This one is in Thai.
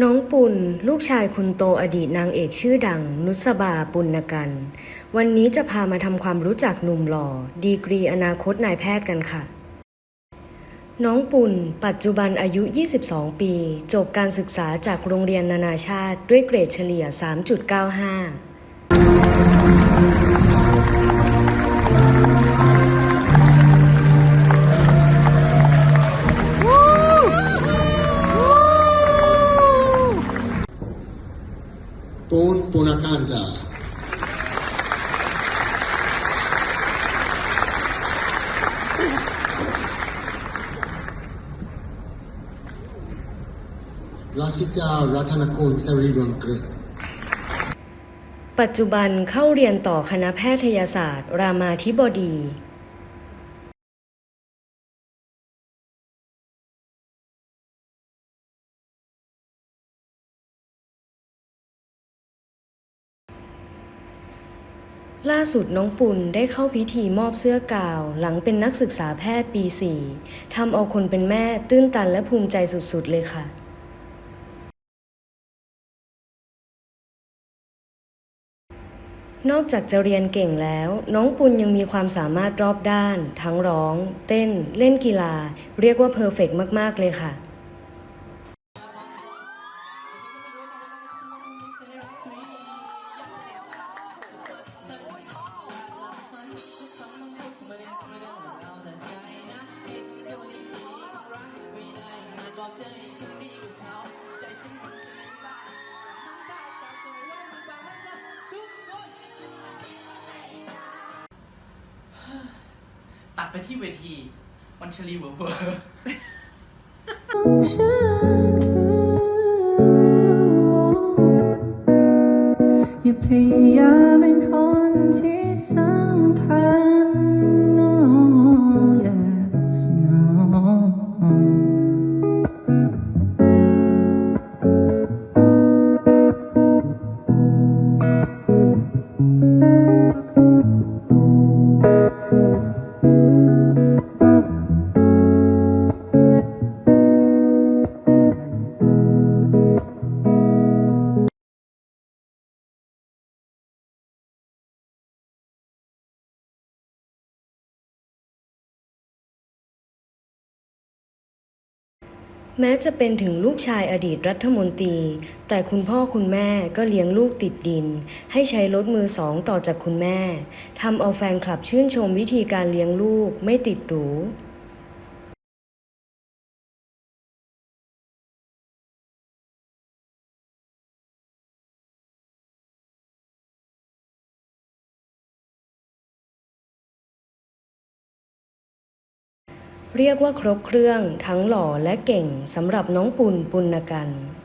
น้องปุณลูกชายคนโตอดีตนางเอกชื่อดัง นุสบาปุณกัน วันนี้จะพามาทำความรู้จักหนุ่มหล่อ ดีกรีอนาคตนายแพทย์กันค่ะ น้องปุณปัจจุบันอายุ 22 ปี จบการศึกษาจากโรงเรียนนานาชาติด้วยเกรดเฉลี่ย 3.95 Pun Punakanza. Rasika Ratanakul Sarirun Krit. ปัจจุบันเข้าเรียนต่อคณะแพทยศาสตร์ รามาธิบดี ล่าสุดน้องปุณได้เข้าพิธีมอบเสื้อกาว หลังเป็นนักศึกษาแพทย์ปี 4ทำเอาคนเป็นแม่ตื้นตันและภูมิใจสุดๆเลยค่ะนอกจากจะเรียนเก่งแล้ว น้องปุณยังมีความสามารถรอบด้าน ทั้งร้อง เต้น เล่นกีฬา เรียกว่าเพอร์เฟกมาก ๆ เลยค่ะ ไปที่เวทีวันชลีเวอร์เวอร์อย่าพยายามเป็นคนที่สำคัญ แม้จะเป็นถึงลูกชายอดีตรัฐมนตรี แต่คุณพ่อคุณแม่ก็เลี้ยงลูกติดดิน ให้ใช้รถมือสองต่อจากคุณแม่ทำเอาแฟนคลับชื่นชมวิธีการเลี้ยงลูกไม่ติดหรู เรียกว่าครบเครื่องทั้งหล่อและเก่งสำหรับน้องปุณปุณกัน